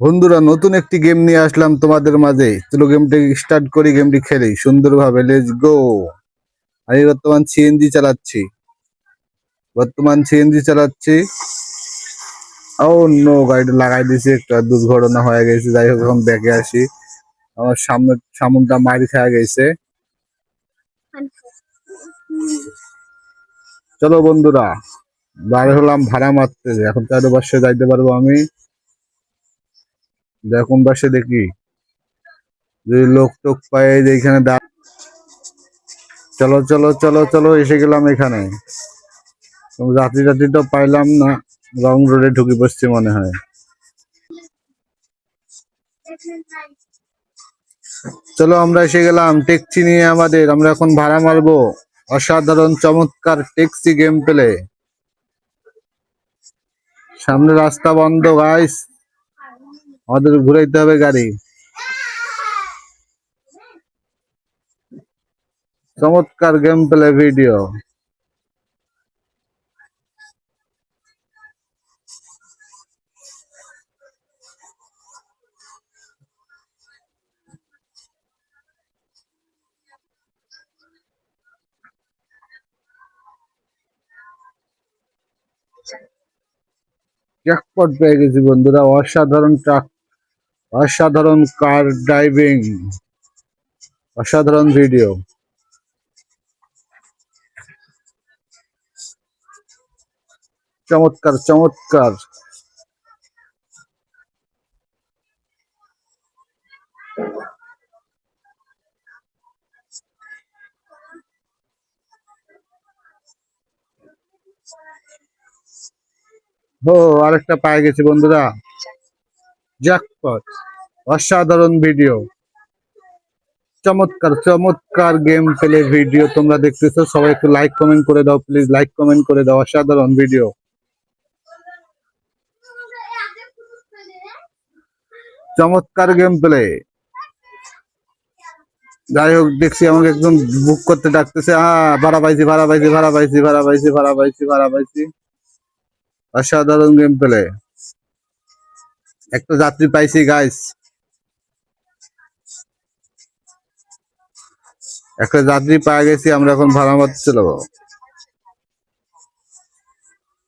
বন্ধুরা, নতুন একটি গেম নিয়ে আসলাম তোমাদের মাঝে। চলো গেমটি স্টার্ট করি গেমটি খেলি। সুন্দরভাবে লেটস গো আমি বর্তমান সিএনজি চালাচ্ছি। বর্তমান সিএনজি চালাচ্ছি। ও নো গাড়িটা লাগাই দিয়েছি, একটা দুর্ঘটনা হয়ে গেছে। যাই হোক, এখন ব্যাকে আসি। আমার সামনে, সামনটা মারি খাওয়া গেছে। চলো বন্ধুরা, বার হলাম, ভাড়া মারতে। এখন চারো পাশে যাইতে পারব আমি। দেখুন পাশে দেখি। যদি লোক টোক পাই যে এখানে দা- চলো চলো চলো চলো, এসে গেলাম এখানে। কোনো যাত্রী যাত্রী তো পাইলাম না, রং রোডে ঢুকে বসছি মনে হয়। চলো, আমরা এসে গেলাম ট্যাক্সি নিয়ে আমাদের। আমরা এখন ভাড়া মারবো। অসাধারণ, চমৎকার ট্যাক্সি গেম পেলে। সামনে রাস্তা বন্ধ গাইস আমাদের ঘুরাইতে হবে গাড়ি। চমৎকার গেম প্লে ভিডিও জ্যাকপট পেয়ে গেছি বন্ধুরা। অসাধারণ ট্রাক অসাধারণ কার ড্রাইভিং অসাধারণ ভিডিও চমৎকার চমৎকার। ও আরেকটা পায়ে গেছি বন্ধুরা। জ্যাকপট অসাধারণ ভিডিও চমৎকার চমৎকার গেম প্লে ভিডিও তোমরা দেখতেছো। সবাই একটু লাইক কমেন্ট করে দাও প্লিজ লাইক কমেন্ট করে দাও, অসাধারণ ভিডিও চমৎকার গেম প্লে যাই হোক, দেখছি আমাকে একদম বুক করতে ডাকতেছে। হ্যাঁ ভাড়া পাইছি ভাড়া পাইছি ভাড়া পাইছি ভাড়া পাইছি ভাড়া পাইছি ভাড়া পাইছি। অসাধারণ গেম প্লে একটা যাত্রী পাইছি গাইস একটা যাত্রী পাওয়া গেছি, আমরা এখন ভাড়া মারতে চলবো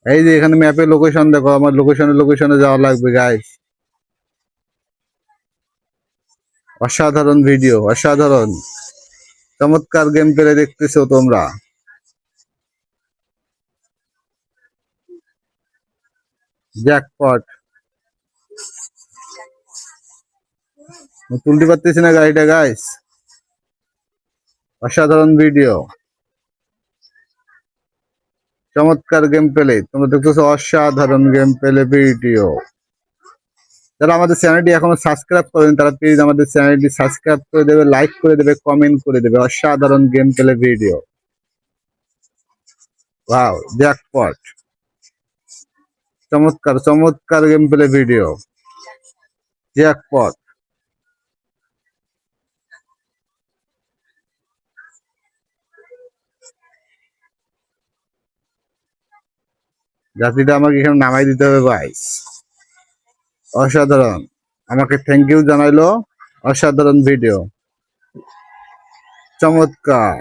এই যে এখানে ম্যাপে লোকেশন দেখো, আমার লোকেশনে লোকেশনে যাওয়া লাগবে গাইস অসাধারণ ভিডিও অসাধারণ। চমৎকার গেম প্লে দেখতেছো তোমরা। জ্যাকপট তুলতে পারতেছি না গাড়িটা গাইস অসাধারণ ভিডিও চমৎকার গেম পেলে তোমরা দেখতেছো অসাধারণ গেম পেলে ভিডিও যারা আমাদের চ্যানেলটি এখনও সাবস্ক্রাইব করেন, তারা প্লিজ আমাদের চ্যানেলটি সাবস্ক্রাইব করে দেবে লাইক করে দেবে কমেন্ট করে দেবে। অসাধারণ গেম পেলে ভিডিও চমৎকার চমৎকার গেম পেলে ভিডিও জ্যাকপট যাত্রীটা আমাকে এখানে নামাই দিতে হবে ভাই। অসাধারণ। আমাকে থ্যাংক ইউ জানাইলো। অসাধারণ ভিডিও চমৎকার।